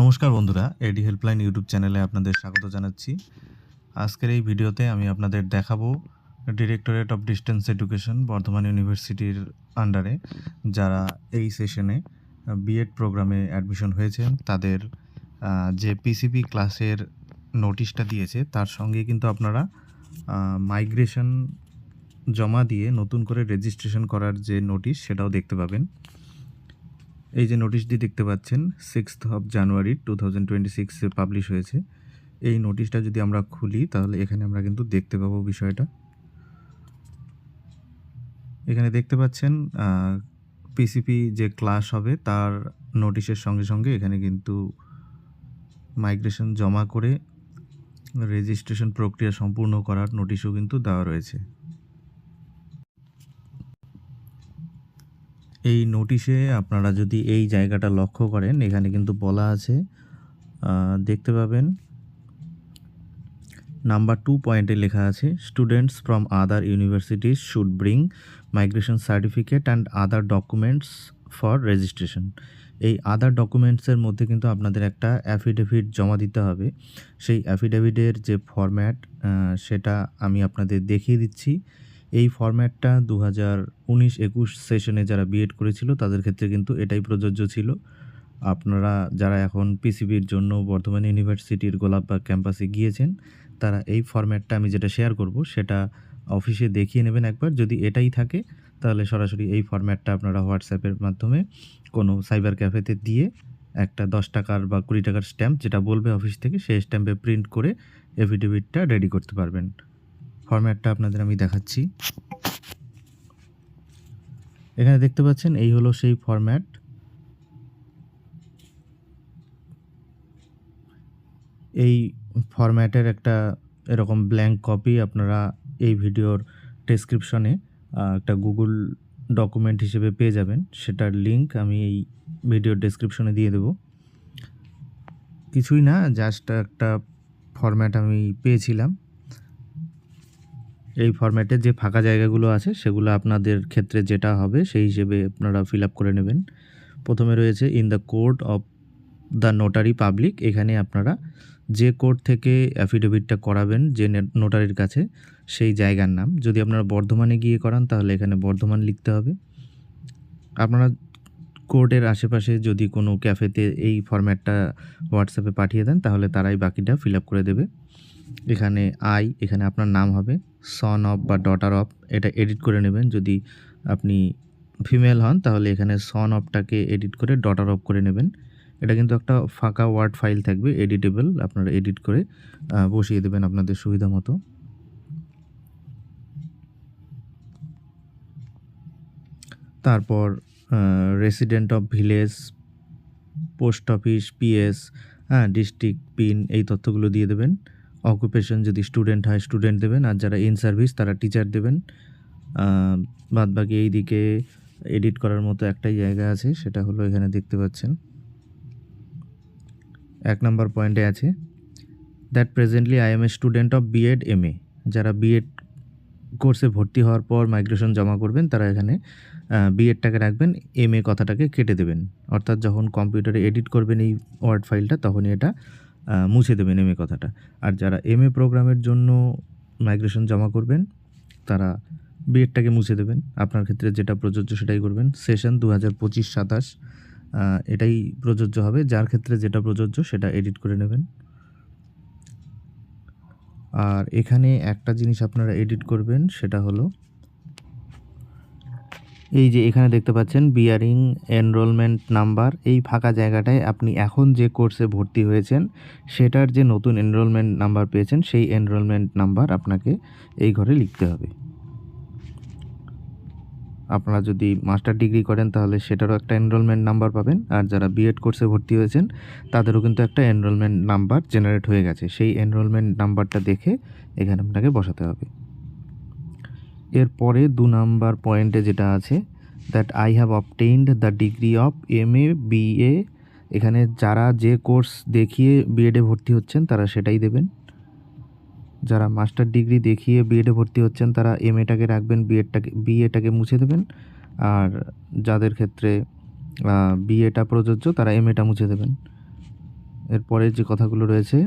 নমস্কার বন্ধুরা, এডি helpline YouTube চ্যানেলে আপনাদের স্বাগত জানাচ্ছি। আজকের এই ভিডিওতে আমি আপনাদের দেখাবো directorate of distance education Bardhaman ইউনিভার্সিটির আন্ডারে যারা এই সেশনে বিএড প্রোগ্রামে অ্যাডমিশন হয়েছেন, তাদের যে পিসিপি ক্লাসের নোটিশটা দিয়েছে, তার সঙ্গে কিন্তু আপনারা মাইগ্রেশন জমা দিয়ে নতুন করে রেজিস্ট্রেশন করার যে নোটিশ, সেটাও দেখতে পাবেন। এই যে নোটিশটি দেখতে পাচ্ছেন sixth of January two thousand twenty publish হয়েছে। এই নোটিশটা যদি আমরা খুলি, তাহলে এখানে আমরা কিন্তু দেখতে পাবো বিষয়টা। এখানে দেখতে পাচ্ছেন পিসিপি যে ক্লাস হবে, তার নোটিশের সঙ্গে সঙ্গে এখানে কিন্তু মাইগ্রেশন জমা করে রেজিস্ট্রেশন প্রক্রিয়া সম্পূর্ণ করার নোটিশও কিন্তু দেওয়া রয়েছে। এই নোটিশে আপনারা যদি এই জায়গাটা লক্ষ্য করেন, এখানে কিন্তু বলা আছে দেখতে পাবেন। নাম্বার টু পয়েন্টে লেখা আছে students from other universities should bring migration certificate and other documents for registration এই আদার ডকুমেন্টসের মধ্যে কিন্তু আপনাদের একটা অ্যাফিডেভিট জমা দিতে হবে। সেই অ্যাফিডেভিটের যে ফরম্যাট সেটা আমি আপনাদের দেখিয়ে দিচ্ছি। এই ফরম্যাটটা দু হাজার উনিশ একুশ সেশনে যারা বিএড করেছিল, তাদের ক্ষেত্রে কিন্তু এটাই প্রযোজ্য ছিল। আপনারা যারা এখন পিসিবির জন্য বর্ধমান ইউনিভার্সিটির গোলাপবাগ ক্যাম্পাসে গিয়েছেন, তারা এই ফরম্যাটটা আমি যেটা শেয়ার করব, সেটা অফিসে দেখিয়ে নেবেন একবার। যদি এটাই থাকে, তাহলে সরাসরি এই ফরম্যাটটা আপনারা হোয়াটসঅ্যাপের মাধ্যমে কোনো সাইবার ক্যাফেতে দিয়ে একটা দশ টাকার বা কুড়ি টাকার স্ট্যাম্প যেটা বলবে অফিস থেকে, সেই স্ট্যাম্পে প্রিন্ট করে এফিডেভিটটা রেডি করতে পারবেন। ফরম্যাটটা আপনাদের আমি দেখাচ্ছি। এখানে দেখতে পাচ্ছেন, এই হলো সেই ফরম্যাট। এই ফরম্যাটের একটা এরকম ব্ল্যাঙ্ক কপি আপনারা এই ভিডিওর ডেসক্রিপশনে একটা গুগল ডকুমেন্ট হিসেবে পেয়ে যাবেন। সেটার লিংক আমি এই ভিডিওর ডেসক্রিপশনে দিয়ে দেবো। কিছুই না জাস্ট একটা ফরম্যাট আমি পেয়েছিলাম। এই ফরম্যাটে যে ফাঁকা জায়গাগুলো আছে, সেগুলো আপনাদের ক্ষেত্রে যেটা হবে, সেই হিসেবে আপনারা ফিল করে নেবেন। প্রথমে রয়েছে in the court of the notary public এখানে আপনারা যে কোর্ট থেকে অ্যাফিডেভিটটা করাবেন, যে নোটারির কাছে, সেই জায়গার নাম। যদি আপনারা বর্ধমানে গিয়ে করান, তাহলে এখানে বর্ধমান লিখতে হবে। আপনারা কোর্টের আশেপাশে যদি কোনো ক্যাফেতে এই ফরম্যাটটা হোয়াটসঅ্যাপে পাঠিয়ে দেন, তাহলে তারাই বাকিটা ফিল করে দেবে। এখানে আই এখানে আপনার নাম হবে সন অফ বা ডটার অফ এটা এডিট করে নেবেন। যদি আপনি ফিমেল হন, তাহলে এখানে সন অফটাকে এডিট করে ডটার অফ করে নেবেন। এটা কিন্তু একটা ফাঁকা ওয়ার্ড ফাইল থাকবে এডিটেবল আপনারা এডিট করে বসিয়ে দেবেন আপনাদের সুবিধা মতো। তারপর resident of village post office PS হ্যাঁ ডিস্ট্রিক্ট পিন এই তথ্যগুলো দিয়ে দেবেন। অকুপেশন যদি স্টুডেন্ট হয় স্টুডেন্ট দেবেন, আর যারা ইন সার্ভিস তারা টিচার দেবেন। বাদ বাকি এই দিকে এডিট করার মতো একটাই জায়গা আছে, সেটা হলো এখানে দেখতে পাচ্ছেন। এক নম্বর পয়েন্টে আছে that presently I am a student of BEd M A যারা বিএড কোর্সে ভর্তি হওয়ার পর মাইগ্রেশন জমা করবেন, তারা এখানে বিএডটাকে রাখবেন এম এ কথাটাকে কেটে দেবেন। অর্থাৎ যখন কম্পিউটারে এডিট করবেন এই ওয়ার্ড ফাইলটা তখনই এটা মুছে দেবেন এম এ কথাটা। আর যারা এম এ প্রোগ্রামের জন্য মাইগ্রেশন জমা করবেন, তারা বিএডটাকে মুছে দেবেন। আপনার ক্ষেত্রে যেটা প্রযোজ্য সেটাই করবেন। সেশন দু হাজার পঁচিশ সাতাশ এটাই প্রযোজ্য হবে। যার ক্ষেত্রে যেটা প্রযোজ্য সেটা এডিট করে নেবেন। আর এখানে একটা জিনিস আপনারা এডিট করবেন, সেটা হলো এই যে এখানে দেখতে পাচ্ছেন বিয়ারিং এনরোলমেন্ট নাম্বার এই ফাঁকা জায়গাটায় আপনি এখন যে কোর্সে ভর্তি হয়েছেন, সেটার যে নতুন এনরোলমেন্ট নাম্বার পেয়েছেন, সেই এনরোলমেন্ট নাম্বার আপনাকে এই ঘরে লিখতে হবে। আপনারা যদি মাস্টার ডিগ্রি করেন, তাহলে সেটারও একটা এনরোলমেন্ট নাম্বার পাবেন, আর যারা বিএড কোর্সে ভর্তি হয়েছেন, তাদেরও কিন্তু একটা এনরোলমেন্ট নাম্বার জেনারেট হয়ে গেছে। সেই এনরোলমেন্ট নাম্বারটা দেখে এখানে আপনাকে বসাতে হবে। এরপরে দু নাম্বার পয়েন্টে যেটা আছে that I have obtained the degree of M A B A এখানে যারা যে কোর্স দেখিয়ে বিএডে ভর্তি হচ্ছেন তারা সেটাই দেবেন। যারা মাস্টার ডিগ্রি দেখিয়ে বিএডে ভর্তি হচ্ছেন তারা এম এটাকে রাখবেন বিএডটাকে বিএটাকে মুছে দেবেন। আর যাদের ক্ষেত্রে বিএটা প্রযোজ্য তারা এম এটা মুছে দেবেন। এরপরে যে কথাগুলো রয়েছে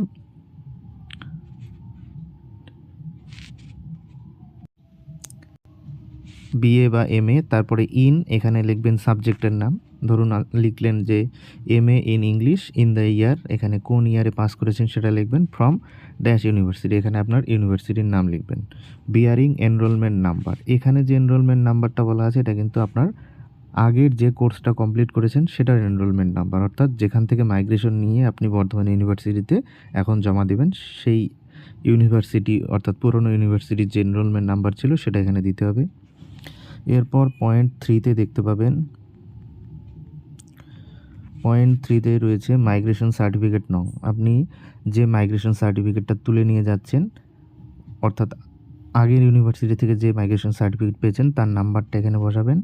বিএ বা এম তারপরে ইন এখানে লিখবেন সাবজেক্টের নাম। ধরুন লিখলেন যে M A in English in the year এখানে কোন ইয়ারে পাস করেছেন সেটা লিখবেন ফ্রম ড্যাশ ইউনিভার্সিটি এখানে আপনার ইউনিভার্সিটির নাম লিখবেন। বিয়ারিং এনরোলমেন্ট নাম্বার এখানে যে এনরোলমেন্ট নাম্বারটা বলা আছে, এটা কিন্তু আপনার আগের যে কোর্সটা কমপ্লিট করেছেন, সেটার এনরোলমেন্ট নাম্বার অর্থাৎ যেখান থেকে মাইগ্রেশন নিয়ে আপনি বর্ধমান ইউনিভার্সিটিতে এখন জমা দেবেন, সেই ইউনিভার্সিটি অর্থাৎ পুরনো ইউনিভার্সিটির যে এনরোলমেন্ট নাম্বার ছিল, সেটা এখানে দিতে হবে। এরপর পয়েন্ট থ্রিতে দেখতে পাবেন। পয়েন্ট থ্রিতে রয়েছে মাইগ্রেশন সার্টিফিকেট নং। আপনি যে মাইগ্রেশন সার্টিফিকেটটা তুলে নিয়ে যাচ্ছেন, অর্থাৎ আগের ইউনিভার্সিটি থেকে যে মাইগ্রেশন সার্টিফিকেট পেয়েছেন, তার নাম্বারটা এখানে বসাবেন।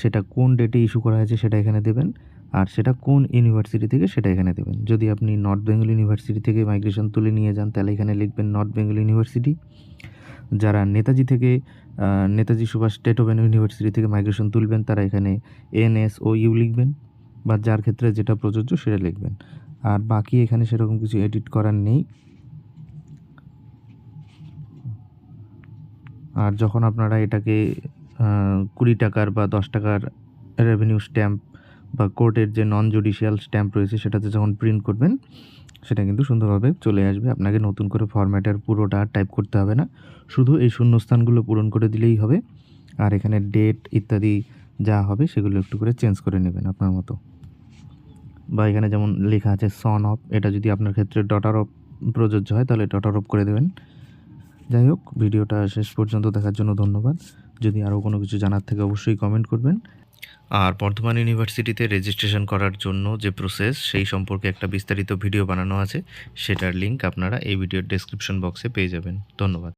সেটা কোন ডেটে ইস্যু করা হয়েছে সেটা এখানে দেবেন। আর সেটা কোন ইউনিভার্সিটি থেকে সেটা এখানে দেবেন। যদি আপনি নর্থ বেঙ্গল ইউনিভার্সিটি থেকে মাইগ্রেশন তুলে নিয়ে যান, তাহলে এখানে লিখবেন নর্থ বেঙ্গল ইউনিভার্সিটি যারা নেতাজি থেকে Netaji Subhash State Open University থেকে মাইগ্রেশন তুলবেন, তারা এখানে এন এস ও ইউ লিখবেন বা যার ক্ষেত্রে যেটা প্রযোজ্য সেটা লিখবেন। আর বাকি এখানে সেরকম কিছু এডিট করার নেই। আর যখন আপনারা এটাকে কুড়ি টাকার বা দশ টাকার রেভিনিউ স্ট্যাম্প বা কোর্টের যে নন জুডিশিয়াল স্ট্যাম্প রয়েছে, সেটাতে যখন প্রিন্ট করবেন সেটা কিন্তু সুন্দরভাবে চলে আসবে। আপনাকে নতুন করে ফরম্যাটের পুরোটা টাইপ করতে হবে না। শুধু এই শূন্যস্থানগুলো পূরণ করে দিলেই হবে। আর এখানে ডেট ইত্যাদি যা হবে সেগুলো একটু করে চেঞ্জ করে নেবেন আপনার মতো। বা এখানে যেমন লেখা আছে সন অফ এটা যদি আপনার ক্ষেত্রে ডটার অফ প্রযোজ্য হয় তাহলে ডটার অফ করে দেবেন। যাই হোক, ভিডিওটা শেষ পর্যন্ত দেখার জন্য ধন্যবাদ। যদি আরও কোনো কিছু জানার থেকে অবশ্যই কমেন্ট করবেন। আর বর্ধমান ইউনিভার্সিটিতে রেজিস্ট্রেশন করার জন্য যে প্রসেস সেই সম্পর্কে একটা বিস্তারিত ভিডিও বানানো আছে। সেটার লিঙ্ক আপনারা এই ভিডিওর ডেসক্রিপশন বক্সে পেয়ে যাবেন। ধন্যবাদ।